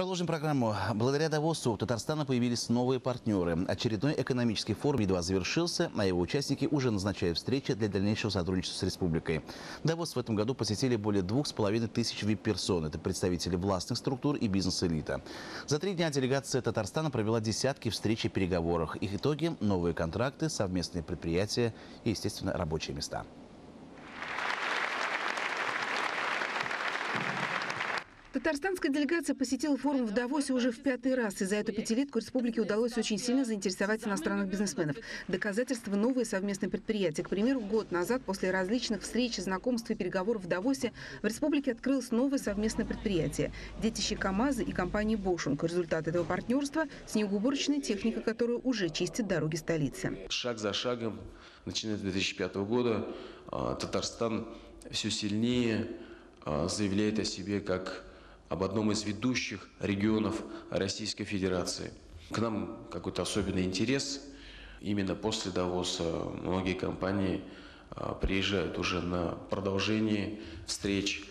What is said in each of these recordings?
Продолжим программу. Благодаря Давосу у Татарстана появились новые партнеры. Очередной экономический форум едва завершился, а его участники уже назначают встречи для дальнейшего сотрудничества с республикой. Давос в этом году посетили более двух с половиной тысяч вип-персон. Это представители властных структур и бизнес-элита. За три дня делегация Татарстана провела десятки встреч и переговоров. Их итоги – новые контракты, совместные предприятия и, естественно, рабочие места. Татарстанская делегация посетила форум в Давосе уже в пятый раз, и за эту пятилетку республике удалось очень сильно заинтересовать иностранных бизнесменов. Доказательства – новые совместные предприятия. К примеру, год назад, после различных встреч, знакомств и переговоров в Давосе, в республике открылось новое совместное предприятие – детище КАМАЗа и компании «Бошинг». Результат этого партнерства – снегоуборочная техника, которая уже чистит дороги столицы. Шаг за шагом, начиная с 2005 года, а, Татарстан все сильнее а, заявляет о себе как об одном из ведущих регионов Российской Федерации. К нам какой-то особенный интерес. Именно после Давоса многие компании а, приезжают уже на продолжение встреч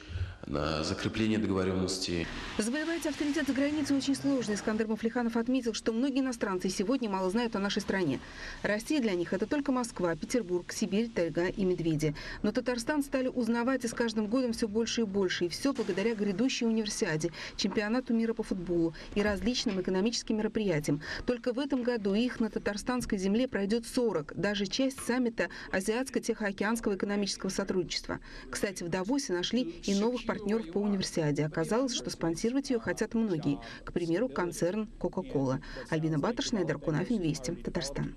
на закрепление договоренности. Завоевать авторитет за границей очень сложно. Искандер Мафлиханов отметил, что многие иностранцы сегодня мало знают о нашей стране. Россия для них – это только Москва, Петербург, Сибирь, тайга и медведи. Но Татарстан стали узнавать и с каждым годом все больше и больше. И все благодаря грядущей универсиаде, чемпионату мира по футболу и различным экономическим мероприятиям. Только в этом году их на татарстанской земле пройдет 40, даже часть саммита Азиатско-Тихоокеанского экономического сотрудничества. Кстати, в Давосе нашли и новых партнеров по универсиаде. Оказалось, что спонсировать ее хотят многие. К примеру, концерн Coca-Cola. Альбина Батаршина, Даркунафин, Вести, Татарстан.